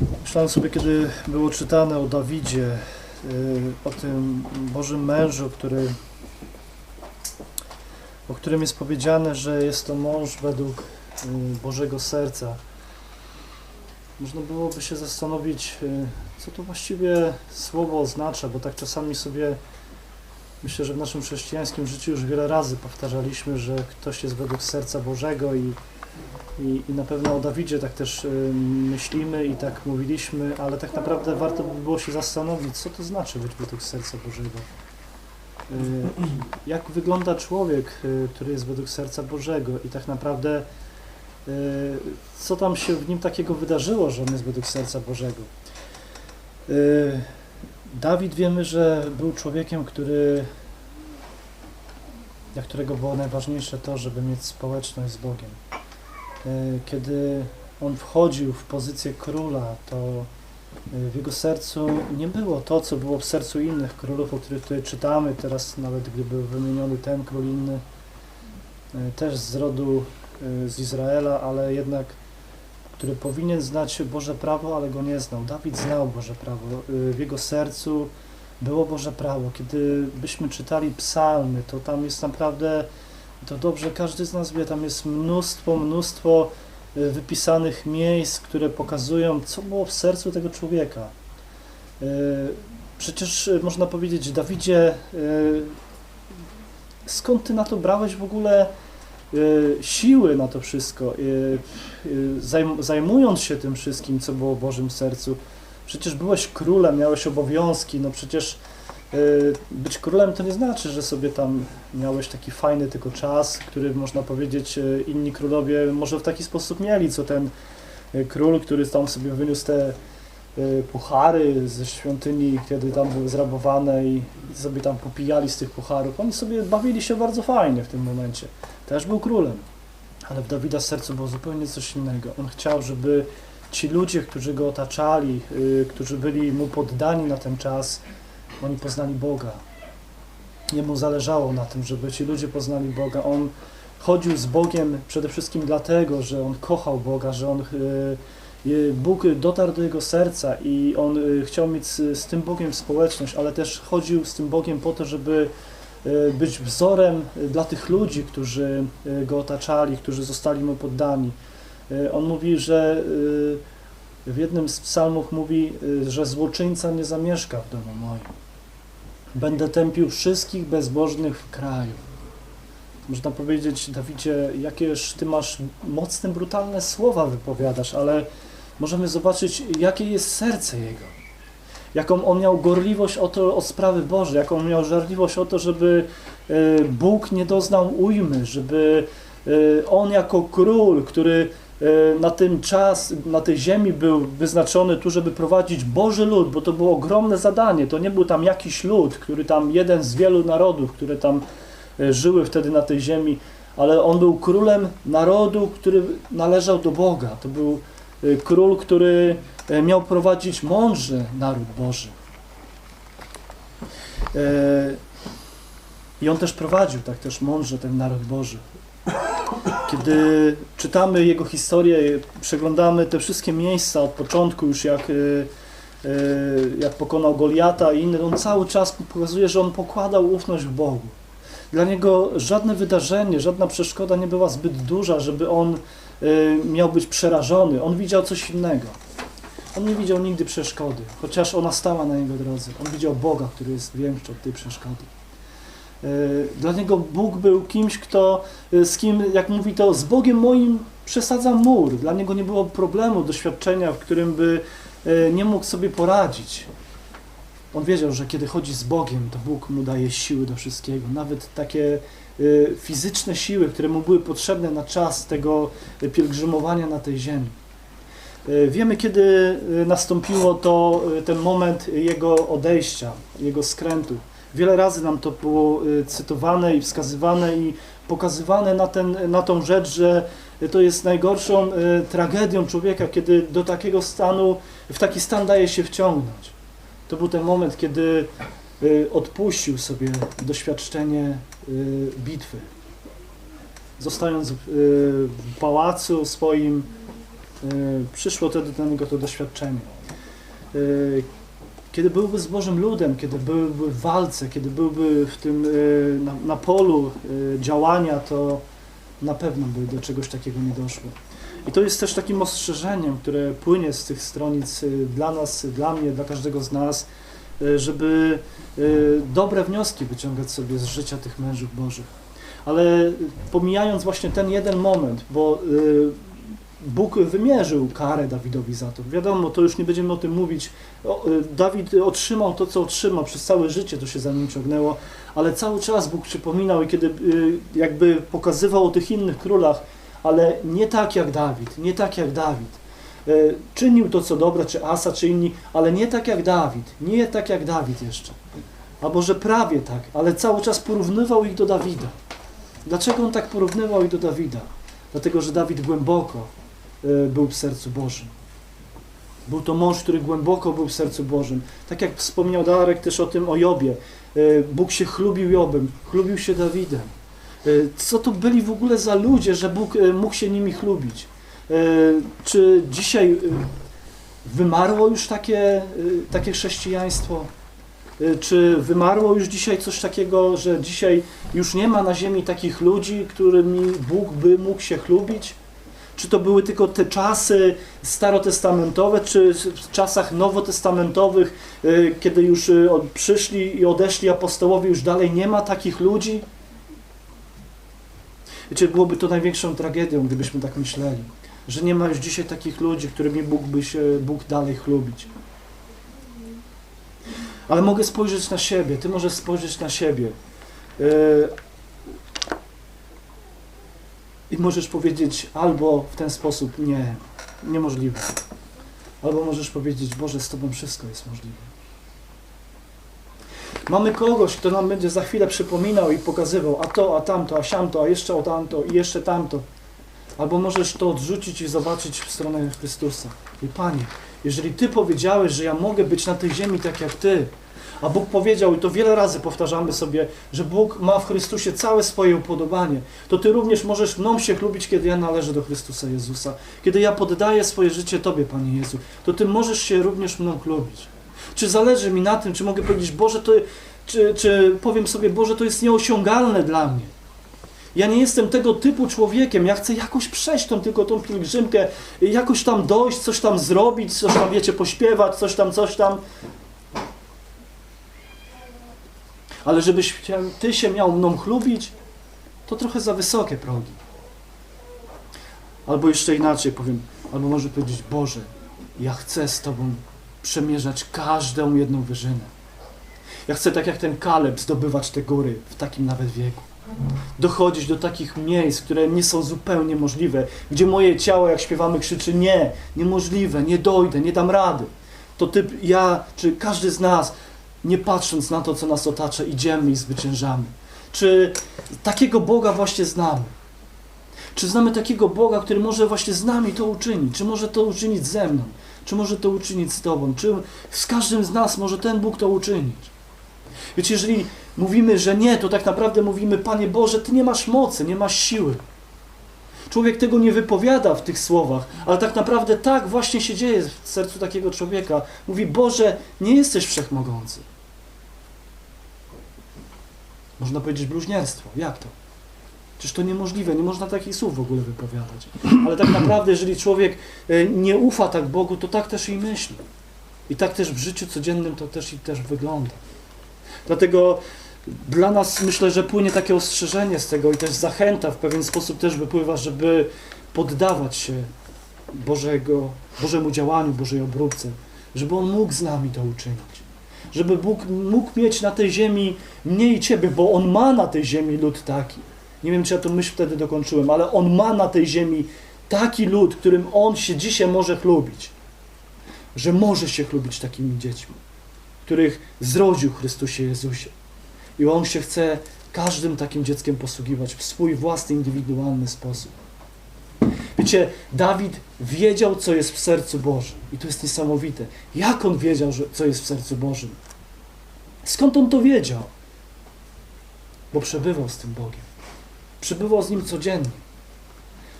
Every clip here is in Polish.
Myślałem sobie, kiedy było czytane o Dawidzie, y, o tym Bożym mężu, który, o którym jest powiedziane, że jest to mąż według y, Bożego serca. Można byłoby się zastanowić, y, co to właściwie słowo oznacza, bo tak czasami sobie myślę, że w naszym chrześcijańskim życiu już wiele razy powtarzaliśmy, że ktoś jest według serca Bożego i i, I na pewno o Dawidzie tak też y, myślimy i tak mówiliśmy, ale tak naprawdę warto by było się zastanowić, co to znaczy być według serca Bożego. Y, jak wygląda człowiek, y, który jest według serca Bożego i tak naprawdę y, co tam się w nim takiego wydarzyło, że on jest według serca Bożego. Y, Dawid wiemy, że był człowiekiem, który dla którego było najważniejsze to, żeby mieć społeczność z Bogiem. E, Kiedy on wchodził w pozycję króla, to e, w jego sercu nie było to, co było w sercu innych królów, o których tutaj czytamy. Teraz nawet gdy był wymieniony ten król inny, e, też z rodu z Izraela, ale jednak który powinien znać Boże prawo, ale go nie znał. Dawid znał Boże prawo. W jego sercu było Boże prawo. Kiedy byśmy czytali psalmy, to tam jest naprawdę to dobrze każdy z nas wie, tam jest mnóstwo, mnóstwo y, wypisanych miejsc, które pokazują, co było w sercu tego człowieka. Y, Przecież y, można powiedzieć, Dawidzie, skąd ty na to brałeś w ogóle siły na to wszystko, zajm- zajmując się tym wszystkim, co było w Bożym sercu? Przecież byłeś królem, miałeś obowiązki, no przecież być królem to nie znaczy, że sobie tam miałeś taki fajny tylko czas, który można powiedzieć e, inni królowie może w taki sposób mieli, co ten e, król, który tam sobie wyniósł te e, puchary ze świątyni, kiedy tam były zrabowane i sobie tam popijali z tych pucharów. Oni sobie bawili się bardzo fajnie w tym momencie. Też był królem. Ale w Dawida sercu było zupełnie coś innego. On chciał, żeby ci ludzie, którzy go otaczali, którzy byli mu poddani na ten czas, oni poznali Boga. Jemu zależało na tym, żeby ci ludzie poznali Boga. On chodził z Bogiem przede wszystkim dlatego, że on kochał Boga, że on, y, y, Bóg dotarł do jego serca i on y, chciał mieć z, z tym Bogiem społeczność, ale też chodził z tym Bogiem po to, żeby być wzorem dla tych ludzi, którzy go otaczali, którzy zostali mu poddani. On mówi, że w jednym z psalmów mówi, że złoczyńca nie zamieszka w domu moim. Będę tępił wszystkich bezbożnych w kraju. Można powiedzieć, Dawidzie, jakież ty masz mocne, brutalne słowa wypowiadasz, ale możemy zobaczyć, jakie jest serce jego. Jaką on miał gorliwość o to, o sprawy Boże, jaką miał żarliwość o to, żeby y, Bóg nie doznał ujmy, żeby y, on jako król, który na tym czas, na tej ziemi był wyznaczony tu, żeby prowadzić Boży lud, bo to było ogromne zadanie. To nie był tam jakiś lud, który tam jeden z wielu narodów, które tam y, żyły wtedy na tej ziemi, ale on był królem narodu, który należał do Boga. To był y, król, który miał prowadzić mądrze naród Boży. I on też prowadził tak też mądrze ten naród Boży. Kiedy czytamy jego historię, przeglądamy te wszystkie miejsca od początku, już jak, y, y, jak pokonał Goliata i inne, on cały czas pokazuje, że on pokładał ufność w Bogu. Dla niego żadne wydarzenie, żadna przeszkoda nie była zbyt duża, żeby on y, miał być przerażony. On widział coś innego. On nie widział nigdy przeszkody, chociaż ona stała na jego drodze. On widział Boga, który jest większy od tej przeszkody. Y, Dla niego Bóg był kimś, kto, y, z kim, jak mówi to, z Bogiem moim przesadzam mur. Dla niego nie było problemu, doświadczenia, w którym by y, nie mógł sobie poradzić. On wiedział, że kiedy chodzi z Bogiem, to Bóg mu daje siły do wszystkiego. Nawet takie fizyczne siły, które mu były potrzebne na czas tego pielgrzymowania na tej ziemi. Wiemy, kiedy nastąpiło to, ten moment jego odejścia, jego skrętu. Wiele razy nam to było y, cytowane i wskazywane i pokazywane na, ten, na tą rzecz, że to jest najgorszą y, tragedią człowieka, kiedy do takiego stanu, w taki stan daje się wciągnąć. To był ten moment, kiedy y, odpuścił sobie doświadczenie bitwy. Zostając w pałacu swoim, przyszło wtedy do niego to doświadczenie. Kiedy byłby z Bożym ludem, kiedy byłby w walce, kiedy byłby w tym y, na, na polu y, działania, to na pewno by do czegoś takiego nie doszło. I to jest też takim ostrzeżeniem, które płynie z tych stronic y, dla nas, dla mnie, dla każdego z nas, żeby dobre wnioski wyciągać sobie z życia tych mężów Bożych. Ale pomijając właśnie ten jeden moment, bo Bóg wymierzył karę Dawidowi za to. Wiadomo, to już nie będziemy o tym mówić. Y, Dawid otrzymał to, co otrzymał, przez całe życie to się za nim ciągnęło, ale cały czas Bóg przypominał i kiedy y, jakby pokazywał o tych innych królach, ale nie tak jak Dawid, nie tak jak Dawid. Y, Czynił to, co dobre, czy Asa, czy inni, ale nie tak jak Dawid, nie tak jak Dawid jeszcze. Albo że prawie tak, ale cały czas porównywał ich do Dawida. Dlaczego on tak porównywał ich do Dawida? Dlatego, że Dawid głęboko był w sercu Bożym. Był to mąż, który głęboko był w sercu Bożym. Tak jak wspomniał Darek też o tym o Jobie. Y, Bóg się chlubił Jobem, chlubił się Dawidem. Y, Co to byli w ogóle za ludzie, że Bóg mógł się nimi chlubić? Czy dzisiaj wymarło już takie, takie chrześcijaństwo? Czy wymarło już dzisiaj coś takiego, że dzisiaj już nie ma na ziemi takich ludzi, którymi Bóg by mógł się chlubić? Czy to były tylko te czasy starotestamentowe, czy w czasach nowotestamentowych, y, kiedy już y, przyszli i odeszli apostołowie, już dalej nie ma takich ludzi? Wiecie, byłoby to największą tragedią, gdybyśmy tak myśleli, że nie ma już dzisiaj takich ludzi, którymi mógłby się Bóg dalej chlubić. Ale mogę spojrzeć na siebie, ty możesz spojrzeć na siebie. I możesz powiedzieć albo w ten sposób nie, niemożliwe. Albo możesz powiedzieć, Boże, z Tobą wszystko jest możliwe. Mamy kogoś, kto nam będzie za chwilę przypominał i pokazywał, a to, a tamto, a siamto, a jeszcze o tamto i jeszcze tamto. Albo możesz to odrzucić i zobaczyć w stronę Chrystusa. I Panie, jeżeli Ty powiedziałeś, że ja mogę być na tej ziemi tak jak Ty, a Bóg powiedział, i to wiele razy powtarzamy sobie, że Bóg ma w Chrystusie całe swoje upodobanie, to Ty również możesz mną się chlubić, kiedy ja należę do Chrystusa Jezusa. Kiedy ja poddaję swoje życie Tobie, Panie Jezu, to Ty możesz się również mną chlubić. Czy zależy mi na tym, czy mogę powiedzieć, Boże, to, czy, czy powiem sobie, Boże, to jest nieosiągalne dla mnie. Ja nie jestem tego typu człowiekiem. Ja chcę jakoś przejść tą tylko tą pielgrzymkę, jakoś tam dojść, coś tam zrobić, coś tam, wiecie, pośpiewać, coś tam, coś tam. Ale żebyś ty się miał mną chlubić, to trochę za wysokie progi. Albo jeszcze inaczej powiem, albo może powiedzieć, Boże, ja chcę z Tobą przemierzać każdą jedną wyżynę. Ja chcę tak jak ten Kaleb zdobywać te góry w takim nawet wieku. Dochodzić do takich miejsc, które nie są zupełnie możliwe, gdzie moje ciało, jak śpiewamy, krzyczy nie, niemożliwe, nie dojdę, nie dam rady. To ty, ja, czy każdy z nas, nie patrząc na to, co nas otacza, idziemy i zwyciężamy. Czy takiego Boga właśnie znamy? Czy znamy takiego Boga, który może właśnie z nami to uczynić? Czy może to uczynić ze mną? Czy może to uczynić z Tobą? Czy z każdym z nas może ten Bóg to uczynić? Wiecie, jeżeli mówimy, że nie, to tak naprawdę mówimy, Panie Boże, Ty nie masz mocy, nie masz siły. Człowiek tego nie wypowiada w tych słowach, ale tak naprawdę tak właśnie się dzieje w sercu takiego człowieka. Mówi, Boże, nie jesteś wszechmogący. Można powiedzieć bluźnierstwo. Jak to? Przecież to niemożliwe, nie można takich słów w ogóle wypowiadać. Ale tak naprawdę, jeżeli człowiek e, nie ufa tak Bogu, to tak też i myśli. I tak też w życiu codziennym to też i też wygląda. Dlatego dla nas myślę, że płynie takie ostrzeżenie z tego i też zachęta w pewien sposób też wypływa, żeby poddawać się Bożego, Bożemu działaniu, Bożej obróbce, żeby On mógł z nami to uczynić. Żeby Bóg mógł mieć na tej ziemi mnie i Ciebie, bo On ma na tej ziemi lud taki. Nie wiem, czy ja tę myśl wtedy dokończyłem, ale On ma na tej ziemi taki lud, którym On się dzisiaj może chlubić. Że może się chlubić takimi dziećmi, których zrodził Chrystusie Jezusie. I On się chce każdym takim dzieckiem posługiwać w swój własny, indywidualny sposób. Wiecie, Dawid wiedział, co jest w sercu Bożym. I to jest niesamowite. Jak on wiedział, że, co jest w sercu Bożym? Skąd on to wiedział? Bo przebywał z tym Bogiem. Przebywał z Nim codziennie.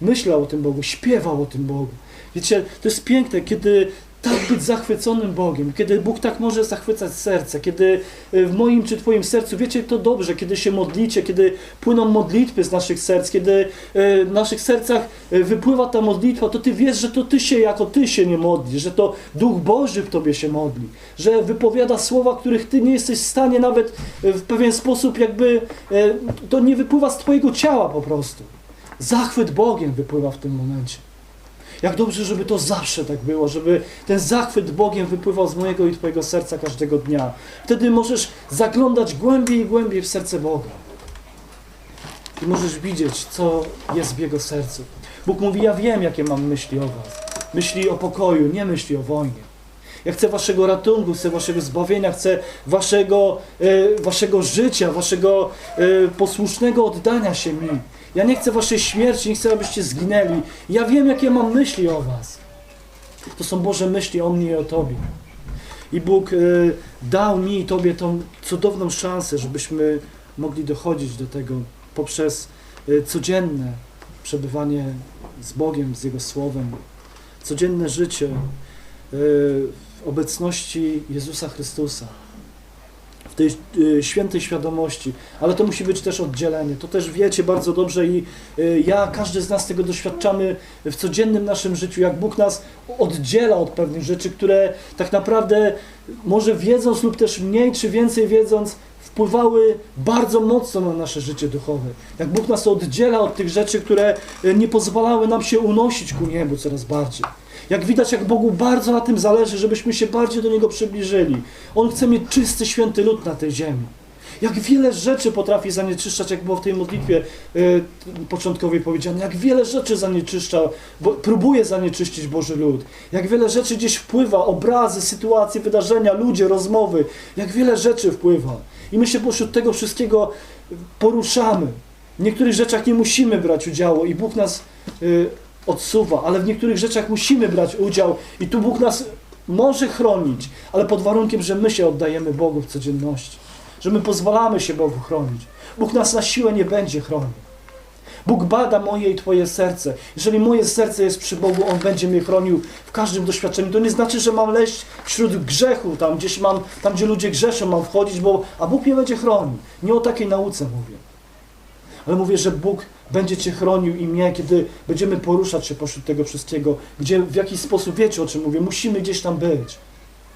Myślał o tym Bogu, śpiewał o tym Bogu. Wiecie, to jest piękne, kiedy tak być zachwyconym Bogiem, kiedy Bóg tak może zachwycać serce, kiedy y, w moim czy Twoim sercu, wiecie to dobrze, kiedy się modlicie, kiedy płyną modlitwy z naszych serc, kiedy y, w naszych sercach y, wypływa ta modlitwa, to Ty wiesz, że to Ty się jako Ty się nie modlisz, że to Duch Boży w Tobie się modli, że wypowiada słowa, których Ty nie jesteś w stanie nawet w pewien sposób jakby, to nie wypływa z Twojego ciała po prostu. Zachwyt Bogiem wypływa w tym momencie. Jak dobrze, żeby to zawsze tak było, żeby ten zachwyt Bogiem wypływał z mojego i Twojego serca każdego dnia. Wtedy możesz zaglądać głębiej i głębiej w serce Boga. I możesz widzieć, co jest w Jego sercu. Bóg mówi, ja wiem, jakie mam myśli o Was. Myśli o pokoju, nie myśli o wojnie. Ja chcę Waszego ratunku, chcę Waszego zbawienia, chcę Waszego, e, waszego życia, Waszego e, posłusznego oddania się mi. Ja nie chcę Waszej śmierci, nie chcę, abyście zginęli. Ja wiem, jakie mam myśli o Was. To są Boże myśli o mnie i o Tobie. I Bóg e, dał mi i Tobie tą cudowną szansę, żebyśmy mogli dochodzić do tego poprzez e, codzienne przebywanie z Bogiem, z Jego Słowem, codzienne życie e, w obecności Jezusa Chrystusa, tej e, świętej świadomości, ale to musi być też oddzielenie. To też wiecie bardzo dobrze i e, ja, każdy z nas tego doświadczamy w codziennym naszym życiu, jak Bóg nas oddziela od pewnych rzeczy, które tak naprawdę może wiedząc lub też mniej czy więcej wiedząc, wpływały bardzo mocno na nasze życie duchowe. Jak Bóg nas oddziela od tych rzeczy, które e, nie pozwalały nam się unosić ku niebu coraz bardziej. Jak widać, jak Bogu bardzo na tym zależy, żebyśmy się bardziej do Niego przybliżyli. On chce mieć czysty, święty lud na tej ziemi. Jak wiele rzeczy potrafi zanieczyszczać, jak było w tej modlitwie y, początkowej powiedziane, jak wiele rzeczy zanieczyszcza, bo, próbuje zanieczyścić Boży lud. Jak wiele rzeczy gdzieś wpływa, obrazy, sytuacje, wydarzenia, ludzie, rozmowy. Jak wiele rzeczy wpływa. I my się pośród tego wszystkiego poruszamy. W niektórych rzeczach nie musimy brać udziału i Bóg nas y, odsuwa, ale w niektórych rzeczach musimy brać udział i tu Bóg nas może chronić, ale pod warunkiem, że my się oddajemy Bogu w codzienności, że my pozwalamy się Bogu chronić. Bóg nas na siłę nie będzie chronił. Bóg bada moje i Twoje serce. Jeżeli moje serce jest przy Bogu, On będzie mnie chronił w każdym doświadczeniu. To nie znaczy, że mam leść wśród grzechu, tam gdzieś mam, tam gdzie ludzie grzeszą, mam wchodzić, bo, a Bóg mnie będzie chronił. Nie o takiej nauce mówię. Ale mówię, że Bóg będzie Cię chronił i mnie, kiedy będziemy poruszać się pośród tego wszystkiego, gdzie w jakiś sposób, wiecie o czym mówię, musimy gdzieś tam być.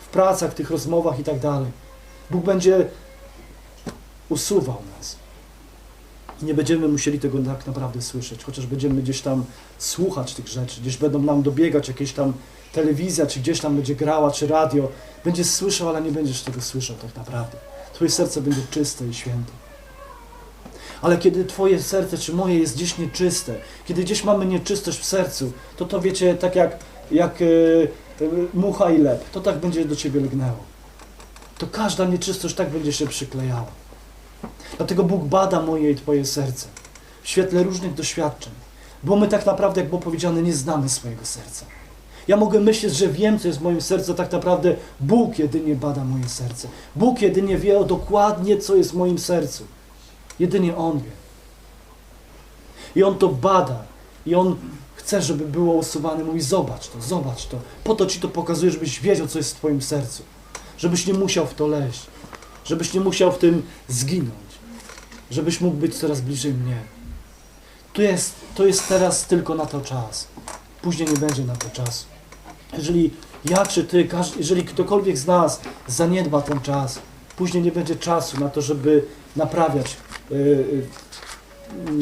W pracach, w tych rozmowach i tak dalej. Bóg będzie usuwał nas. I nie będziemy musieli tego tak naprawdę słyszeć, chociaż będziemy gdzieś tam słuchać tych rzeczy, gdzieś będą nam dobiegać jakieś tam telewizja, czy gdzieś tam będzie grała, czy radio. Będziesz słyszał, ale nie będziesz tego słyszał tak naprawdę. Twoje serce będzie czyste i święte. Ale kiedy Twoje serce czy moje jest gdzieś nieczyste, kiedy gdzieś mamy nieczystość w sercu, to to wiecie, tak jak, jak yy, yy, mucha i lep, to tak będzie do Ciebie lgnęło. To każda nieczystość tak będzie się przyklejała. Dlatego Bóg bada moje i Twoje serce w świetle różnych doświadczeń, bo my tak naprawdę, jak było powiedziane, nie znamy swojego serca. Ja mogę myśleć, że wiem, co jest w moim sercu, tak naprawdę Bóg jedynie bada moje serce. Bóg jedynie wie dokładnie, co jest w moim sercu. Jedynie On wie. I On to bada. I On chce, żeby było usuwane. Mówi, zobacz to, zobacz to. Po to Ci to pokazuje, żebyś wiedział, co jest w Twoim sercu. Żebyś nie musiał w to leść. Żebyś nie musiał w tym zginąć. Żebyś mógł być coraz bliżej mnie. To jest, to jest teraz tylko na to czas. Później nie będzie na to czasu. Jeżeli ja czy Ty, jeżeli ktokolwiek z nas zaniedba ten czas, później nie będzie czasu na to, żeby naprawiać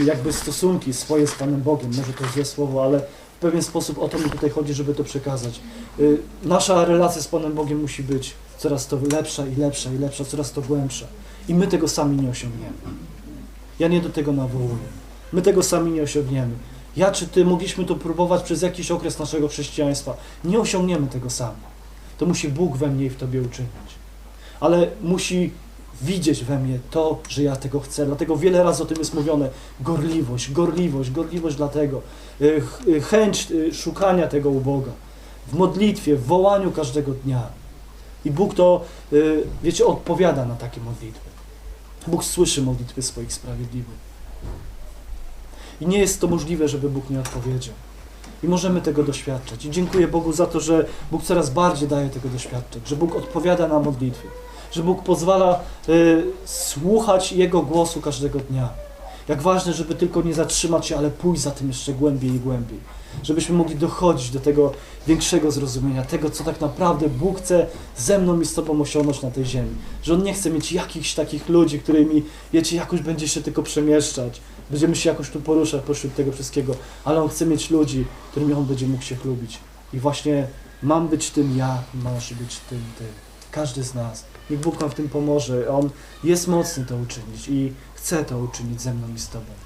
jakby stosunki swoje z Panem Bogiem. Może to złe słowo, ale w pewien sposób o to mi tutaj chodzi, żeby to przekazać. Y, nasza relacja z Panem Bogiem musi być coraz to lepsza i lepsza i lepsza, coraz to głębsza. I my tego sami nie osiągniemy. Ja nie do tego nawołuję. My tego sami nie osiągniemy. Ja czy Ty mogliśmy to próbować przez jakiś okres naszego chrześcijaństwa. Nie osiągniemy tego sami. To musi Bóg we mnie i w Tobie uczynić. Ale musi widzieć we mnie to, że ja tego chcę. Dlatego wiele razy o tym jest mówione. Gorliwość, gorliwość, gorliwość dlatego. Ch- y, Chęć y, szukania tego u Boga. W modlitwie, w wołaniu każdego dnia. I Bóg to, wiecie, odpowiada na takie modlitwy. Bóg słyszy modlitwy swoich sprawiedliwych. I nie jest to możliwe, żeby Bóg nie odpowiedział. I możemy tego doświadczać. I dziękuję Bogu za to, że Bóg coraz bardziej daje tego doświadczać, że Bóg odpowiada na modlitwy, że Bóg pozwala y, słuchać Jego głosu każdego dnia. Jak ważne, żeby tylko nie zatrzymać się, ale pójść za tym jeszcze głębiej i głębiej. Żebyśmy mogli dochodzić do tego większego zrozumienia, tego, co tak naprawdę Bóg chce ze mną i z Tobą osiągnąć na tej ziemi. Że On nie chce mieć jakichś takich ludzi, którymi, wiecie, jakoś będzie się tylko przemieszczać. Będziemy się jakoś tu poruszać pośród tego wszystkiego, ale On chce mieć ludzi, którymi On będzie mógł się chlubić. I właśnie mam być tym ja, masz być tym ty. Każdy z nas. Niech Bóg nam w tym pomoże. On jest mocny to uczynić i chce to uczynić ze mną i z Tobą.